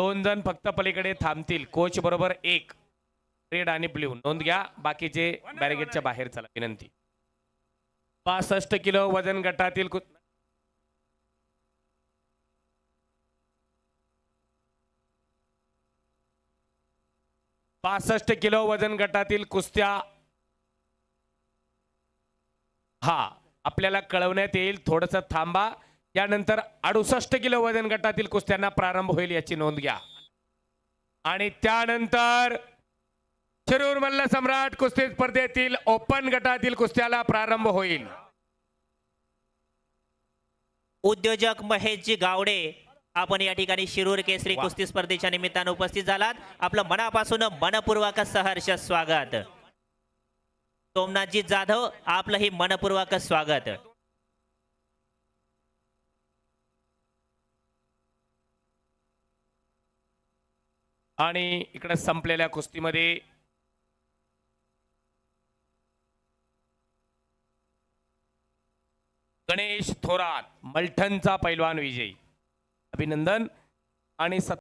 दोन जण फक्त पलीकडे थांबतील. कोच बरोबर एक रेड आणि ब्ल्यू. नोंद घ्या. बाकीचे बॅरिगेटच्या बाहेर चला. विनंती. पासष्ट किलो वजन गटातील कु- पासष्ट किलो वजन गटातील कुस्त्या. हा आपल्याला कळवण्यात येईल. थोडस थांबा. यानंतर अडुसष्ट किलो वजन गटातील कुस्त्यांना प्रारंभ होईल याची नोंद घ्या. आणि त्यानंतर शिरूर मल्ल सम्राट कुस्ती स्पर्धेतील ओपन गटातील कुस्त्याला प्रारंभ होईल. उद्योजक महेशजी गावडे आपण या ठिकाणी शिरूर केसरी. कुस्ती स्पर्धेच्या निमित्तानं उपस्थित झालात. आपलं मनापासून मनपूर्वक सहर्ष स्वागत. सोमनाथजी जाधव आपलंही मनपूर्वक स्वागत. आणि इकडे संपलेल्या कुस्तीमध्ये गणेश थोरात मलठणचा पैलवान विजयी. अभिनंदन. आणि सत